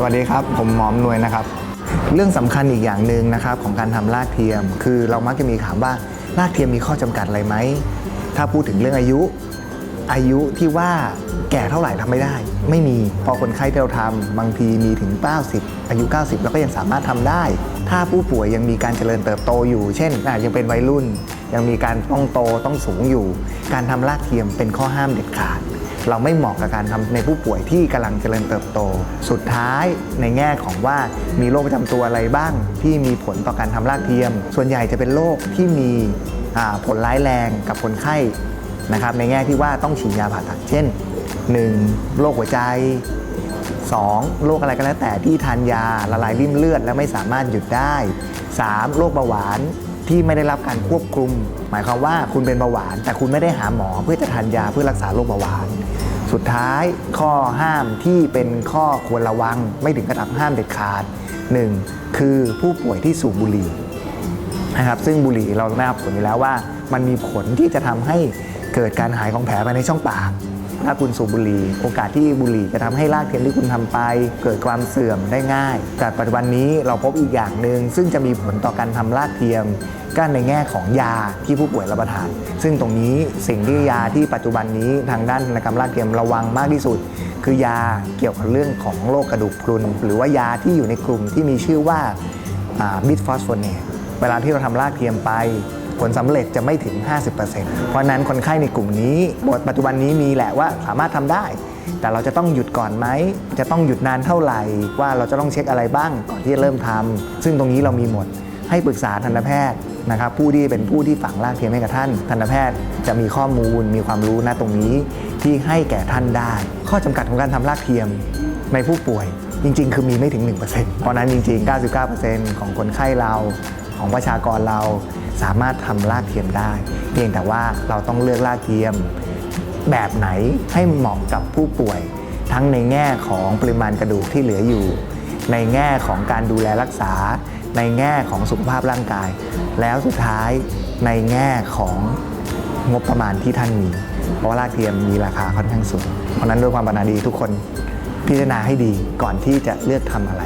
สวัสดีครับ ผมหมอมนวยนะครับ เรื่องสำคัญอีกอย่างหนึ่งนะครับของการทำรากเทียม คือเรามักจะมีถามว่ารากเทียมมีข้อจำกัดอะไรไหม ถ้าพูดถึงเรื่องอายุ อายุที่ว่าแก่เท่าไหร่ทำไม่ได้ ไม่มีพอคนไข้ที่เราทำบางทีมีถึง 90 อายุ 90 แล้วก็ยังสามารถทำได้ ถ้าผู้ป่วยยังมีการเจริญเติบโตอยู่ เช่นยังเป็นวัยรุ่น ยังมีการต้องโตต้องสูงอยู่ การทำรากเทียมเป็นข้อห้ามเด็ดขาด เราไม่เหมาะกับการทำในผู้ป่วยที่กำลังเจริญเติบโต สุดท้ายในแง่ของว่ามีโรคประจำตัวอะไรบ้าง ที่มีผลต่อการทำรากเทียม ส่วนใหญ่จะเป็นโรคที่มีผลร้ายแรงกับคนไข้นะครับในแง่ที่ว่าต้องฉีดยาผ่าตัดเช่น 1. โรคหัวใจ 2. โรคอะไรก็แล้วแต่ที่ทานยาละลายริ่มเลือด แล้วไม่สามารถหยุดได้ 3. โรคเบาหวานที่ไม่ได้รับการควบคุม หมายความว่าคุณเป็นเบาหวาน แต่คุณไม่ได้หาหมอเพื่อจะทานยาเพื่อรักษาโรคเบาหวาน สุดท้ายข้อห้ามที่เป็นข้อควรระวังไม่ถึงกระทับห้ามเด็ดขาด 1. คือผู้ป่วยที่สูบบุหรี่นะครับซึ่งบุหรี่เราได้รับผลอยู่แล้วว่า มันมีผลที่จะทำให้เกิดการหายของแผลภายในช่องปากถ้าคุณสูบบุหรี่โอกาสที่บุหรี่จะทำให้รากเทียมที่คุณทำไป เกิดความเสื่อมได้ง่าย แต่ปัจจุบันนี้เราพบอีกอย่างหนึ่งซึ่งจะมีผลต่อการทำรากเทียม ก็ในแง่ของยาที่ผู้ป่วยรับประทาน ซึ่งตรงนี้สิ่งที่ยาที่ปัจจุบันนี้ทางด้านธนกรรมรากเทียมระวังมากที่สุด คือยาเกี่ยวกับเรื่องของโรคกระดูกพรุน หรือว่ายาที่อยู่ในกลุ่มที่มีชื่อว่าบิทฟอสโฟเนตเวลาที่เราทำรากเทียมไปผลสำเร็จจะไม่ถึง 50%เพราะฉะนั้นคนไข้ในกลุ่มนี้บทปัจจุบันนี้มีแหละว่าสามารถทำได้ แต่เราจะต้องหยุดก่อนไหม จะต้องหยุดนานเท่าไหร่ ว่าเราจะต้องเช็คอะไรบ้างก่อนที่จะเริ่มทำซึ่งตรงนี้เรามีหมด ให้ปรึกษาทันตแพทย์นะครับผู้ที่เป็นผู้ที่ฝังรากเทียมให้กับท่าน ทันตแพทย์จะมีข้อมูลมีความรู้นะตรงนี้ที่ให้แก่ท่านได้ ข้อจำกัดของการทำรากเทียมในผู้ป่วยจริง ๆ คือมีไม่ถึง 1%เพราะฉะนั้นจริง ๆ 99%ของคนไข้เราของประชากรเราสามารถทำรากเทียมได้ เพียงแต่ว่าเราต้องเลือกรากเทียมแบบไหนให้เหมาะกับผู้ป่วย ทั้งในแง่ของปริมาณกระดูกที่เหลืออยู่ ในแง่ของการดูแลรักษา ในแง่ของสุขภาพร่างกาย แล้วสุดท้ายในแง่ของงบประมาณที่ท่านมี เพราะว่ารากเทียมมีราคาค่อนข้างสูง เพราะฉะนั้นด้วยความปรารถนาดีทุกคนพิจารณาให้ดีก่อนที่จะเลือกทำอะไร